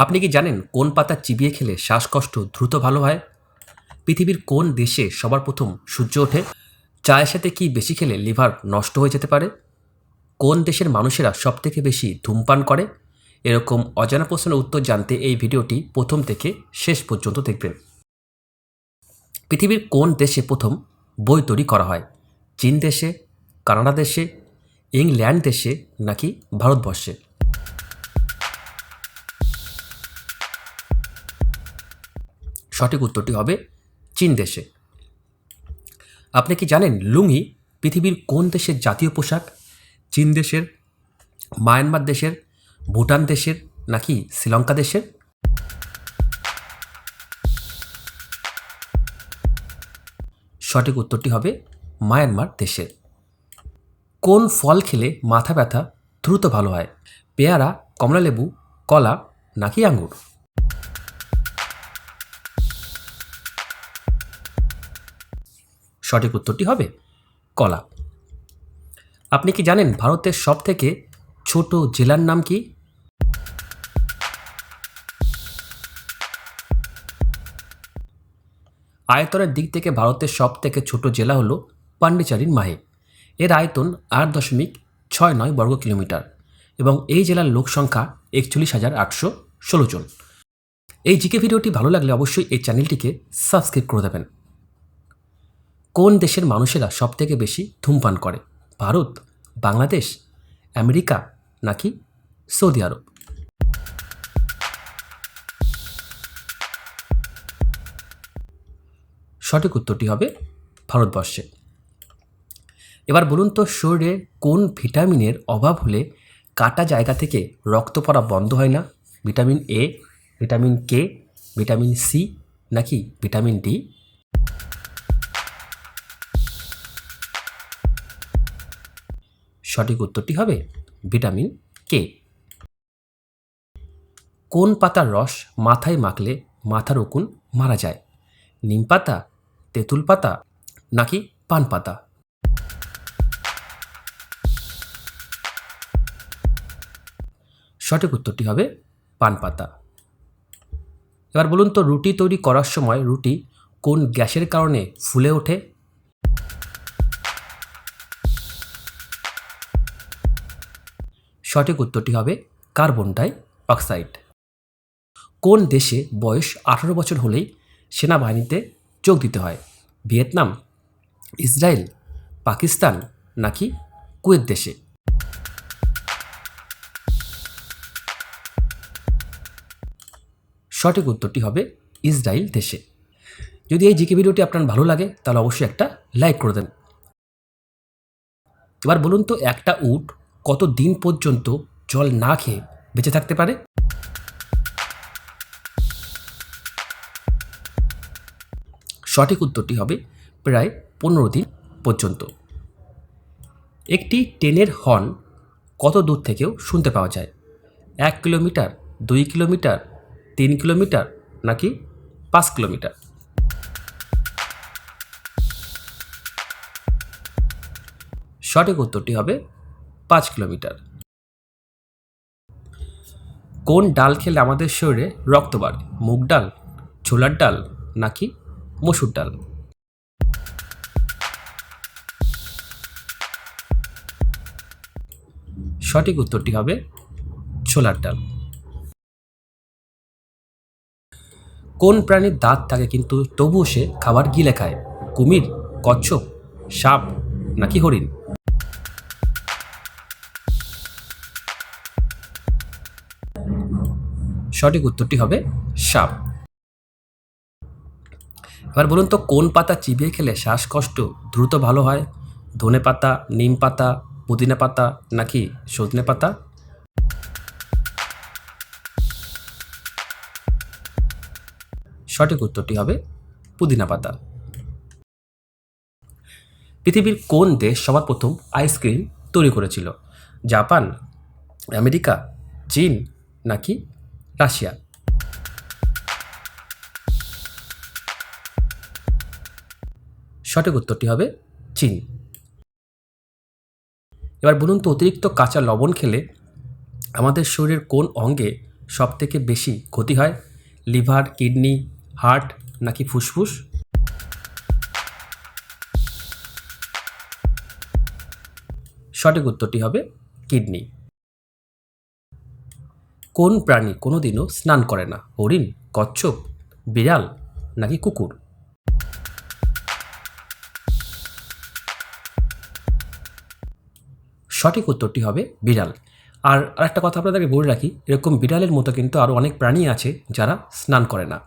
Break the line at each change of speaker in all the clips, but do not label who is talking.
আপনি কি জানেন কোন পাতা চিবিয়ে খেলে শ্বাসকষ্ট দ্রুত ভালো হয়? পৃথিবীর কোন দেশে সবার প্রথম সূর্য ওঠে? চায়ের সাথে কি বেশি খেলে লিভার নষ্ট হয়ে যেতে পারে? কোন দেশের মানুষেরা সবথেকে বেশি ধূমপান করে? এরকম অজানা প্রশ্নের উত্তর জানতে এই ভিডিওটি প্রথম থেকে শেষ পর্যন্ত দেখবেন। পৃথিবীর কোন দেশে প্রথম বই তৈরি করা হয়? চীন দেশে? কানাডা দেশে? ইংল্যান্ড দেশে? নাকি ভারতবর্ষে? সঠিক উত্তরটি হবে চীন দেশে। আপনি কি জানেন লুঙ্গি পৃথিবীর কোন দেশের জাতীয় পোশাক? চীন দেশের, মায়ানমার দেশের, ভুটান দেশের নাকি শ্রীলঙ্কা দেশের? সঠিক উত্তরটি হবে মায়ানমার দেশের। কোন ফল খেলে মাথা ব্যথা দ্রুত ভালো হয়? পেয়ারা, কমলালেবু, কলা নাকি আঙ্গুর? সঠিক উত্তরটি হবে কলা। আপনি কি জানেন ভারতের সব থেকে ছোট জেলার নাম কি? আয়তনের দিক থেকে ভারতের সব থেকে ছোট জেলা হলো পান্ডিচারির মাহে। এর আয়তন আট দশমিক ছয় নয় বর্গ কিলোমিটার এবং এই জেলার লোক সংখ্যা একচল্লিশ হাজার আটশো ষোলো জন। এই জিকে ভিডিওটি ভালো লাগলে অবশ্যই এই চ্যানেলটিকে সাবস্ক্রাইব করে দেবেন। কোন দেশের মানুষেরা সবথেকে বেশি ধূমপান করে? ভারত, বাংলাদেশ, আমেরিকা নাকি সৌদি আরব? সঠিক উত্তরটি হবে ভারতবর্ষে। এবার বলুন তো, শরীরে কোন ভিটামিনের অভাব হলে কাটা জায়গা থেকে রক্ত পড়া বন্ধ হয় না? Vitamin A, vitamin K, vitamin C নাকি ভিটামিন ডি? সঠিক উত্তরটি হবে ভিটামিন কে। কোন পাতার রস মাথায় মাখলে মাথার উকুন মারা যায়? নিম পাতা, তেঁতুল পাতা নাকি পান পাতা? সঠিক উত্তরটি হবে পান পাতা। এবার বলুন তো রুটি তৈরি করার সময় রুটি কোন গ্যাসের কারণে ফুলে ওঠে? সঠিক উত্তরটি হবে কার্বন ডাই অক্সাইড কোন দেশে বয়স আঠারো বছর হলেই সেনাবাহিনীতে যোগ দিতে হয়? ভিয়েতনাম, ইসরায়েল, পাকিস্তান নাকি কুয়েত দেশে? সঠিক উত্তরটি হবে ইসরায়েল দেশে। যদি এই জিকে ভিডিওটি আপনার ভালো লাগে, তাহলে অবশ্যই একটা লাইক করে দেন। এবার বলুন তো, একটা উট কত দিন পর্যন্ত জল না খেয়ে বেঁচে থাকতে পারে? সঠিক উত্তরটি হবে প্রায় পনেরো দিন পর্যন্ত। একটি ট্রেনের হর্ন কত দূর থেকেও শুনতে পাওয়া যায়? এক কিলোমিটার, দুই কিলোমিটার, তিন কিলোমিটার নাকি পাঁচ কিলোমিটার? সঠিক উত্তরটি হবে পাঁচ কিলোমিটার। কোন ডাল খেলে আমাদের শরীরে রক্ত বাড়ে? মুগ ডাল, ছোলার ডাল নাকি মসুর ডাল? সঠিক উত্তরটি হবে ছোলার ডাল। কোন প্রাণীর দাঁত থাকে কিন্তু তবুও সে খাবার গিলে খায়? কুমির, কচ্ছপ, সাপ নাকি হরিণ? সঠিক উত্তরটি হবে সাপ। এবার বলুন তো, কোন পাতা চিবিয়ে খেলে শ্বাসকষ্ট দ্রুত ভালো হয়? ধনে পাতা, নিম পাতা, পুদিনা পাতা নাকি সজনে পাতা? সঠিক উত্তরটি হবে পুদিনা পাতা। পৃথিবীর কোন দেশ সবার প্রথম আইসক্রিম তৈরি করেছিল? জাপান, আমেরিকা, চীন নাকি রাশিয়া। সঠিক উত্তরটি হবে চীন। এবার বলুন তো, অতিরিক্ত কাঁচা লবণ খেলে আমাদের শরীরের কোন অঙ্গে সব থেকে বেশি ক্ষতি হয়? লিভার, কিডনি, হার্ট নাকি ফুসফুস? সঠিক উত্তরটি হবে কিডনি। কোন প্রাণী কোনোদিনও স্নান করে না? হরিণ, কচ্ছপ, বিড়াল নাকি কুকুর? সঠিক উত্তরটি হবে বিড়াল। আর আরেকটা কথা আপনাদেরকে বলে রাখি, এরকম বিড়ালের মতো কিন্তু আরও অনেক প্রাণী আছে যারা স্নান করে না।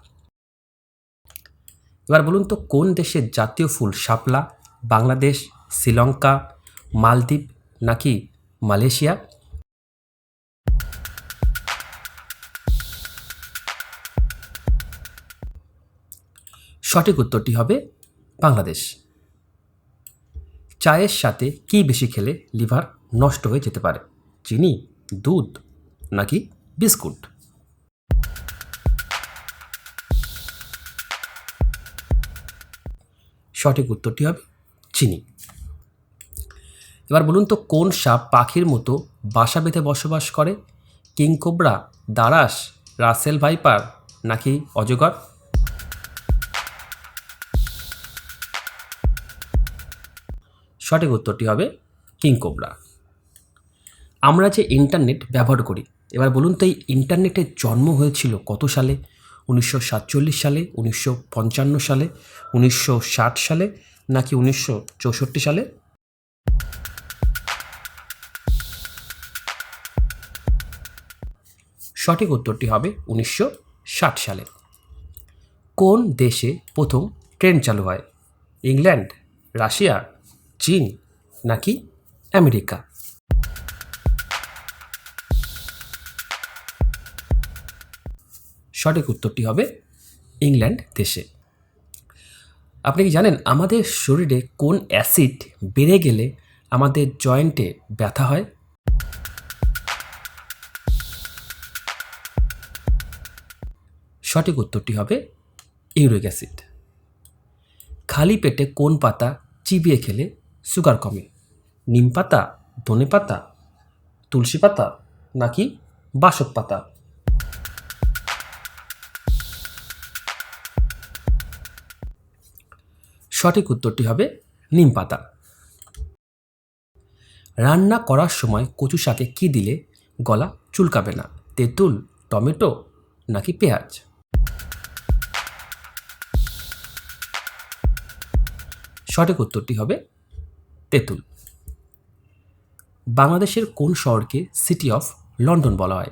এবার বলুন তো, কোন দেশের জাতীয় ফুল শাপলা, বাংলাদেশ, শ্রীলঙ্কা, মালদ্বীপ নাকি মালয়েশিয়া? সঠিক উত্তরটি হবে বাংলাদেশ। চায়ের সাথে কি বেশি খেলে লিভার নষ্ট হয়ে যেতে পারে? চিনি, দুধ নাকি বিস্কুট? সঠিক উত্তরটি হবে চিনি। এবার বলুন তো, কোন সাপ পাখির মতো বাসা বেঁধে বসবাস করে? কিংকোবরা, দারাস, রাসেল ভাইপার নাকি অজগর? সঠিক উত্তরটি হবে কিংকোবরা আমরা যে ইন্টারনেট ব্যবহার করি, এবার বলুন তো এই ইন্টারনেটের জন্ম হয়েছিল কত সালে? উনিশশো সাতচল্লিশ সালে, উনিশশো পঞ্চান্ন সালে, উনিশশো ষাট সালে, নাকি উনিশশো চৌষট্টি সালে? সঠিক উত্তরটি হবে উনিশশো ষাট সালে। কোন দেশে প্রথম ট্রেন চালু হয়? ইংল্যান্ড, রাশিয়া চীন নাকি আমেরিকা? সঠিক উত্তরটি হবে ইংল্যান্ড দেশে। আপনি কি জানেন আমাদের শরীরে কোন অ্যাসিড বেড়ে গেলে আমাদের জয়েন্টে ব্যথা হয়? সঠিক উত্তরটি হবে ইউরিক অ্যাসিড। খালি পেটে কোন পাতা চিবিয়ে খেলে সুগার কমে, নিম পাতা, ধনে পাতা, তুলসী পাতা নাকি বাসক পাতা? সঠিক উত্তরটি হবে নিম পাতা। রান্না করার সময় কচু শাকে কী দিলে গলা চুলকাবে না? তেঁতুল, টমেটো নাকি পেঁয়াজ? সঠিক উত্তরটি হবে তেঁতুল। বাংলাদেশের কোন শহরকে সিটি অফ লন্ডন বলা হয়?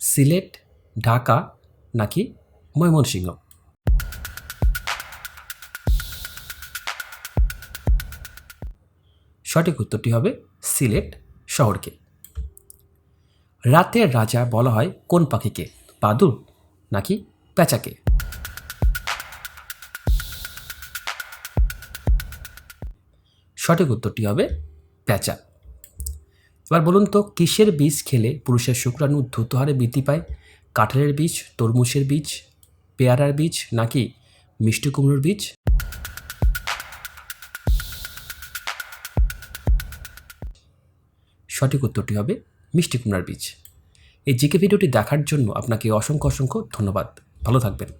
সিলেট, ঢাকা নাকি ময়মনসিংহ? সঠিক উত্তরটি হবে সিলেট শহরকে। রাতের রাজা বলা হয় কোন পাখিকে? বাদুর নাকি পেঁচাকে সঠিক উত্তরটি হবে পেঁচা এবার বলুন তো, কিসের বীজ খেলে পুরুষের শুক্রাণু দ্রুত হারে বৃদ্ধি পায়? কাঁঠালের বীজ, তরমুজের বীজ, পেয়ারার বীজ, নাকি মিষ্টি কুমড়োর বীজ? সঠিক উত্তরটি হবে মিষ্টি কুমড়ার বীজ। এই জিকে ভিডিওটি দেখার জন্য আপনাকে অসংখ্য অসংখ্য ধন্যবাদ। ভালো থাকবেন।